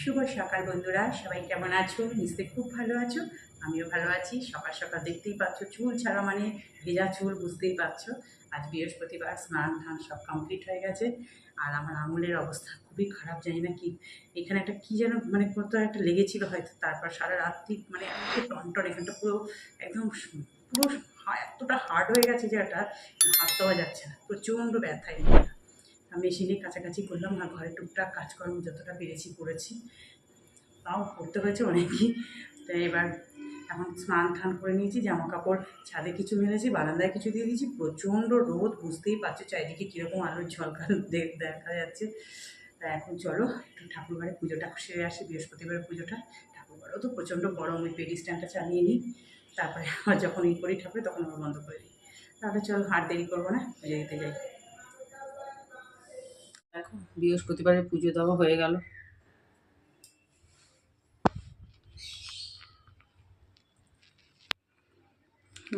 শুভ সকাল বন্ধুরা, সবাই কেমন আছো? নিশ্চয়ই খুব ভালো আছো। আমিও ভালো আছি। সকাল সকাল দেখতেই পাচ্ছ, চুল ছাড়া মানে ভেজা চুল বুঝতেই পারছ। আজ বৃহস্পতিবার, স্নান ধান সব কমপ্লিট হয়ে গেছে। আর আমার আঙুলের অবস্থা খুবই খারাপ, জানি না কি। এখানে একটা কী যেন মানে কত একটা লেগেছিল হয়তো, তারপর সারা রাত্রি মানে এত টনটন, এখানটা পুরো একদম পুরো এতটা হার্ড হয়ে গেছে যে এটা হাত দেওয়া যাচ্ছে না। প্রচণ্ড ব্যথায় মেশিনে কাছাকাছি করলাম, আর ঘরে টুকটাক কাজকর্ম যতটা পেরেছি করেছি। তাও করতে হয়েছে অনেকই। তো এবার এখন স্নান টান করে নিয়েছি জামা কাপড় ছাদে কিছু মেলেছি, বারান্দায় কিছু দিয়ে দিয়েছি। প্রচণ্ড রোদ, বুঝতেই পারছ চারিদিকে কীরকম আলোর ঝলকাল দেখা যাচ্ছে। তা এখন চলো, একটু ঠাকুরঘরে পুজোটা সেরে আসি, বৃহস্পতিবারের পুজোটা। ঠাকুরঘরেও তো প্রচণ্ড গরম, ওই পেডি স্ট্যান্ডটা চালিয়ে নিই। তারপরে যখন এই করি ঠাকুরে, তখন আবার বন্ধ করে দিই। তাহলে চলো, আর দেরি করব না, পুজো দিতে যাই। দেখো বৃহস্পতিবারের পুজো দেওয়া হয়ে গেল।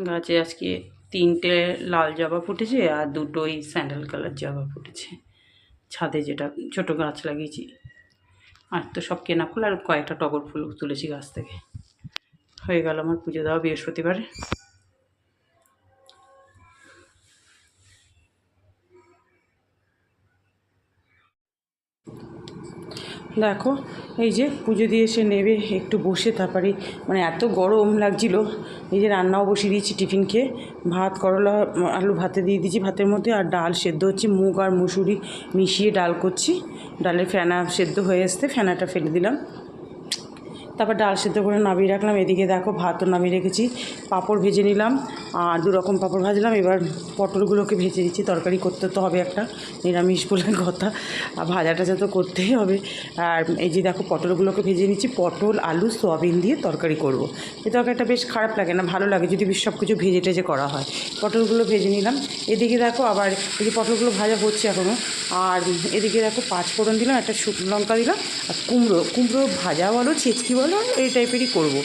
গাছে আজকে তিনটে লাল জবা ফুটেছে আর দুটোই স্যান্ডেল কালার জবা ফুটেছে। ছাদে যেটা ছোট গাছ লাগিয়েছি। আর তো সব কেনা ফুল আর কয়েকটা টগর ফুল তুলেছি গাছ থেকে। হয়ে গেল আমার পুজো দেওয়া বৃহস্পতিবারে। দেখো, এই যে পুজো দিয়ে এসে নেবে, একটু বসে তারপরে মানে এত গরম লাগছিল, এই যে রান্নাও বসিয়ে দিয়েছি টিফিন খেয়ে, ভাত, করলা, আলু ভাতে দিয়ে দিয়েছি ভাতের মধ্যে, আর ডাল সেদ্ধ হচ্ছে, মুগ আর মুসুরি মিশিয়ে ডাল করছি, ডালের ফেনা সেদ্ধ হয়ে আসতে ফেনাটা ফেলে দিলাম। তারপর ডাল সেদ্ধ করে নামিয়ে রাখলাম। এদিকে দেখো ভাতও নামিয়ে রেখেছি। পাঁপড় ভেজে নিলাম আর দু রকম পাঁপড় ভাজলাম। এবার পটলগুলোকে ভেজে দিচ্ছি। তরকারি করতে তো হবে একটা, নিরামিষ বলে কথা। আর ভাজাটা তো করতেই হবে। আর এই যে দেখো পটলগুলোকে ভেজে নিচ্ছি। পটল, আলু, সোয়াবিন দিয়ে তরকারি করব। এই তরকারিটা বেশ খারাপ লাগে না, ভালো লাগে যদি সব কিছু ভেজে টেজে করা হয়। পটলগুলো ভেজে নিলাম। এদিকে দেখো আবার এই যে পটলগুলো ভাজা হচ্ছে এখনও আর এদিকে দেখো পাঁচ ফোড়ন দিলাম, একটা শুকনো লঙ্কা দিলাম আর কুমড়ো। কুমড়ো ভাজা বলো ছেচকি বলো এই টাইপেরই করব।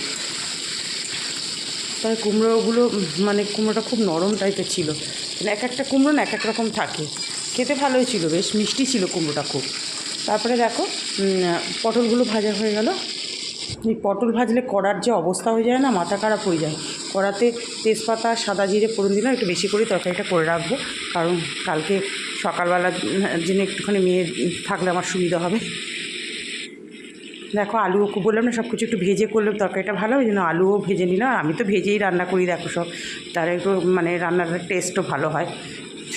তাই কুমড়োগুলো মানে কুমড়োটা খুব নরম টাইপের ছিল। মানে এক একটা কুমড়ো না, এক এক রকম থাকে। খেতে ভালোই ছিল, বেশ মিষ্টি ছিল কুমড়োটা খুব। তারপরে দেখো পটলগুলো ভাজা হয়ে গেল। এই পটল ভাজলে কড়ার যে অবস্থা হয়ে যায় না, মাথা খারাপ হয়ে যায়। কড়াতে তেজপাতা, সাদা জিরে, ফোড়ন দিলাম, একটু বেশি করে তরকারিটা করে রাখব। কারণ কালকে সকালবেলার জন্য একটুখানি মেয়ে থাকলে আমার সুবিধা হবে। দেখো আলু বললাম না সব কিছু একটু ভেজে করলে তরকারিটা ভালো ওই জন্য আলুও ভেজে নিলাম আমি তো ভেজেই রান্না করি, দেখো সব। তার একটু মানে রান্নার টেস্টও ভালো হয়।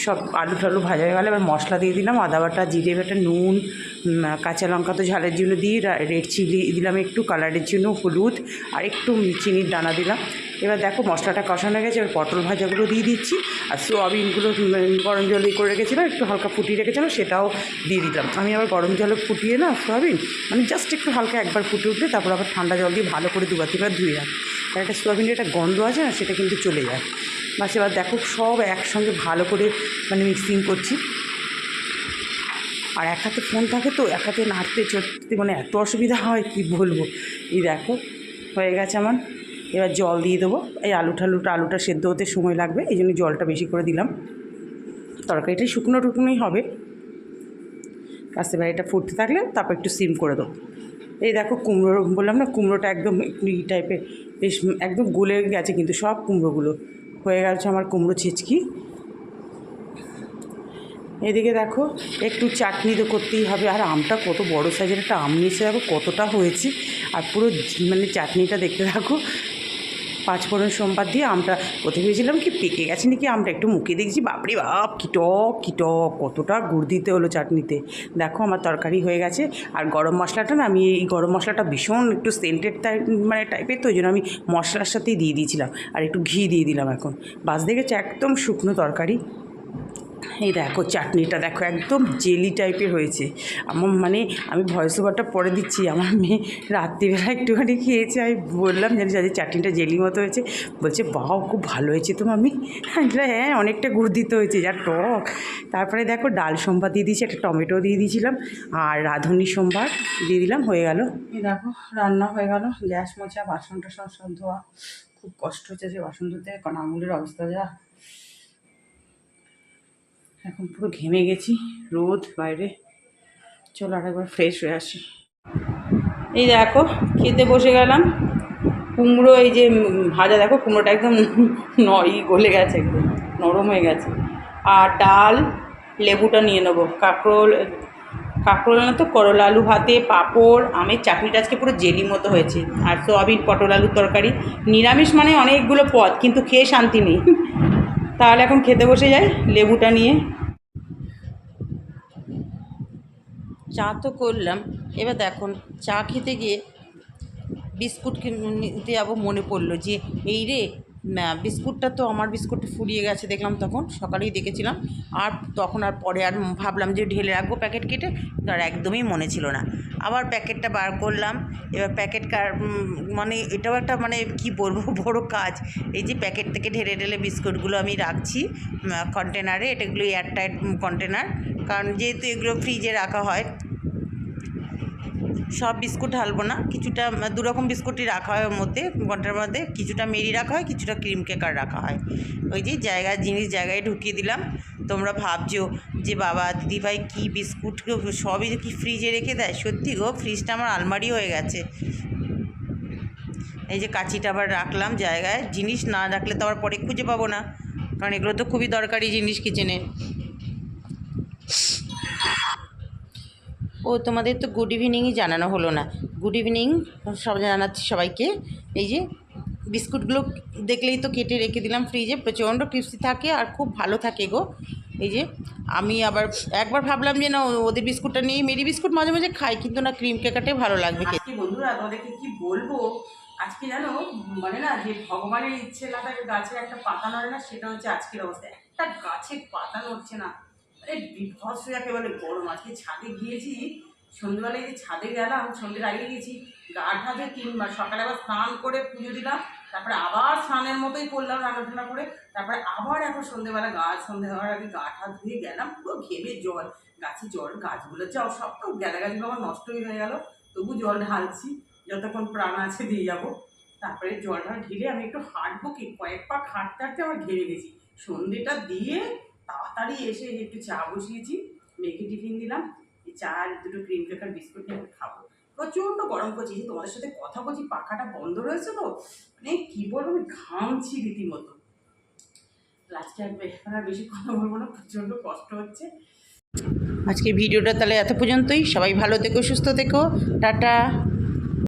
সব আলু টালু ভাজা হয়ে গেলে, এবার মশলা দিয়ে দিলাম, আদা বাটা, জিরে বাটা, নুন কাঁচা লঙ্কা তো ঝালের জন্য দিই রেড চিলি দিলাম একটু কালারের জন্য হলুদ, আর একটু চিনির দানা দিলাম। এবার দেখো মশলাটা কষানো গেছে, এবার পটল ভাজাগুলো দিয়ে দিচ্ছি, আর সোয়াবিনগুলো গরম জলে করে রেখেছিলাম একটু হালকা ফুটিয়ে রেখেছিলাম, সেটাও দিয়ে দিলাম। আমি আবার গরম জলে ফুটিয়ে না সোয়াবিন মানে জাস্ট একটু হালকা একবার ফুটে উঠলে, তারপর আবার ঠান্ডা জল দিয়ে ভালো করে দুবার তিনবার ধুয়ে রাখি আর একটা সোয়াবিনের একটা গন্ধ আছে না, সেটা কিন্তু চলে যায়। বা সেবার দেখো সব একসঙ্গে ভালো করে মানে মিক্সিং করছি। আর এক হাতে ফোন থাকে তো, এক হাতে নাড়তে, চড়তে মানে এত অসুবিধা হয়, কি বলব? এই দেখো, হয়ে গেছে আমার। এবার জল দিয়ে দেবো। এই আলু ঠালুটা আলুটা সেদ্ধ হতে সময় লাগবে, এই জন্য জলটা বেশি করে দিলাম। তরকারিটা শুকনো টুকনোই হবে। এবার এটা ফুটতে থাকলে তারপর একটু সিম করে দেবো। এই দেখো কুমড়ো, বললাম না, কুমড়োটা একদম একটু ই টাইপের বেশ একদম গলে গেছে কিন্তু সব কুমড়োগুলো। হয়ে গেছে আমার কুমড়ো ছিচকি। এদিকে দেখো, একটু চাটনি তো করতেই হবে, আর আমটা কত বড় সাইজের একটা আম নিয়েছে দেখো, কতটা হয়েছে। আর পুরো মানে চাটনিটা দেখতে থাকো পাঁচ ফোড়ন সোমবার দিয়ে আমরা কোথায় ভেবেছিলাম কি পেকে গেছে নাকি আমরা একটু মুখে দেখছি, বাপরে বাপ, কি টক টক, কতটা গুড় দিতে হলো চাটনিতে। দেখো আমার তরকারি হয়ে গেছে, আর গরম মশলাটা না আমি এই গরম মশলাটা ভীষণ একটু সেন্টেড টাইপ মানে টাইপের তো, ওই জন্য আমি মশলার সাথেই দিয়ে দিয়েছিলাম, আর একটু ঘি দিয়ে দিলাম এখন। বাস দেখেছে একদম শুকনো তরকারি। এই দেখো চাটনিটা, দেখো একদম জেলি টাইপের হয়েছে। আমার মানে আমি ভয়েস ওভারটা পরে দিচ্ছি, আমার মেয়ে রাত্রিবেলা একটুখানি খেয়েছে, আমি বললাম জানি যাদের চাটনিটা জেলি মতো হয়েছে। বলছে, বাহ, খুব ভালো হয়েছে তো আমি হ্যাঁ অনেকটা গুড় দিতে হয়েছে, যা টক। তারপরে দেখো ডাল সোমবার দিয়ে দিয়েছি, একটা টমেটো দিয়ে দিয়েছিলাম, আর রাঁধুনি সোমবার দিয়ে দিলাম, হয়ে গেল। দেখো, রান্না হয়ে গেল, গ্যাস মোছা বাসন টাসন সব ধোয়া। খুব কষ্ট হচ্ছে যে বাসন ধুতে, কারণ আঙুলের অবস্থা যা। এখন পুরো ঘেমে গেছি, রোদ বাইরে। চলো আরেকবার ফ্রেশ হয়ে আসি। এই দেখো, খেতে বসে গেলাম। কুমড়ো এই যে ভাজা, দেখো কুমড়োটা একদম নই গলে গেছে একদম, নরম হয়ে গেছে। আর ডাল, লেবুটা নিয়ে নেব। কাঁকরোল কাঁকরোল না তো করলা, আলু ভাতে, পাঁপড়, আমের চাটনিটা আজকে পুরো জেলি মতো হয়েছে। আর সোয়াবিন, পটল, আলুর তরকারি। নিরামিষ মানে অনেকগুলো পদ, কিন্তু খেয়ে শান্তি নেই। তাহলে এখন খেতে বসে যাই, লেবুটা নিয়ে। চা তো করলাম। এবার দেখুন, চা খেতে গিয়ে বিস্কুট কিনতে নিতে যাব মনে পড়ল যে, এই রে বিস্কুটটা তো আমার বিস্কুটটা ফুরিয়ে গেছে দেখলাম তখন, সকালেই দেখেছিলাম। আর তখন আর পরে আর ভাবলাম যে ঢেলে রাখব প্যাকেট কেটে আর একদমই মনে ছিল না। আবার প্যাকেটটা বার করলাম, এবার প্যাকেট কার মানে এটাও একটা মানে কি বলব, বড় কাজ। এই যে প্যাকেট থেকে ঢেলে ঢেলে বিস্কুটগুলো আমি রাখছি কন্টেনারে এটাগুলো এয়ারটাইট কন্টেনার কারণ যেহেতু এগুলো ফ্রিজে রাখা হয় সব বিস্কুট ঢালবো না। কিছুটা উম, দু রকম বিস্কুটই রাখা হয় ওর মধ্যে ঘণ্টার মধ্যে। কিছুটা মেরি রাখা হয় কিছুটা ক্রিম কেকার রাখা হয়। ওই যে জায়গায় জিনিস জায়গায় ঢুকিয়ে দিলাম। তোমরা ভাবছ যে বাবা দিদিভাই কী বিস্কুট সবই কি ফ্রিজে রেখে দেয়? সত্যি গো ফ্রিজটা আমার আলমারি হয়ে গেছে। এই যে কাঁচিটা আবার রাখলাম জায়গায়। জিনিস না রাখলে তো আবার পরে খুঁজে পাবো না। কারণ এগুলো তো খুবই দরকারি জিনিস কিচেনে ও তোমাদের তো গুড ইভিনিংই জানানো হলো না। গুড ইভিনিং সব জানাচ্ছি সবাইকে। এই যে, বিস্কুটগুলো দেখলেই তো কেটে রেখে দিলাম ফ্রিজে প্রচণ্ড ক্রিস্পি থাকে আর খুব ভালো থাকে গো। এই যে, আমি আবার একবার ভাবলাম যে না, ওদের বিস্কুটটা নিয়ে মেরি বিস্কুট মাঝে মাঝে খাই, কিন্তু না ক্রিম কেকাটাই ভালো লাগবে বন্ধুরা, তোমাদেরকে কি বলব? আজকে জানো মানে না, যে ভগবানের ইচ্ছে না গাছের একটা পাতা নড়ে না, সেটা হচ্ছে আজকের অবস্থা। একটা গাছের পাতা নড়ছে না। আরে বিভৎস যাকে বলে গরম। আজকে ছাদে গিয়েছি সন্ধ্যেবেলায় যে ছাদে গেলাম সন্ধ্যের আগে গেছি গা ঠাতে তিনবার, সকালে আবার স্নান করে পুজো দিলাম, তারপরে আবার স্নানের মতোই করলাম রান্না টান্না করে, তারপরে আবার এখন সন্ধ্যেবেলা গা সন্ধ্যে হওয়ার আগে গা ঠা ধুয়ে গেলাম, পুরো ঘেমে জল, গাছে জল, গাছগুলো যাও সব তো গেলা গাছগুলো আমার নষ্টই হয়ে গেল, তবু জল ঢালছি, যতক্ষণ প্রাণ আছে দিয়ে যাব। তারপরে জলটা ঢেলে আমি একটু হাঁটবো কি, কয়েক পাক হাঁটতে হাঁটতে আমার ঘেমে গেছি। সন্ধেটা দিয়ে তাড়াতাড়ি এসে একটু চা বসিয়েছি, মেয়েকে টিফিন দিলাম। চা আর দুটো ক্রিম কেকার বিস্কুট নিয়ে খাব। প্রচণ্ড গরম করছি তোমাদের সাথে কথা বলছি, পাখাটা বন্ধ রয়েছে তো মানে কী বলব, আমি ঘামছি রীতিমতো। এখন আর বেশি কথা বলব না, প্রচণ্ড কষ্ট হচ্ছে। আজকে ভিডিওটা তাহলে এত পর্যন্তই। সবাই ভালো থেকো, সুস্থ থেকো। টাটা।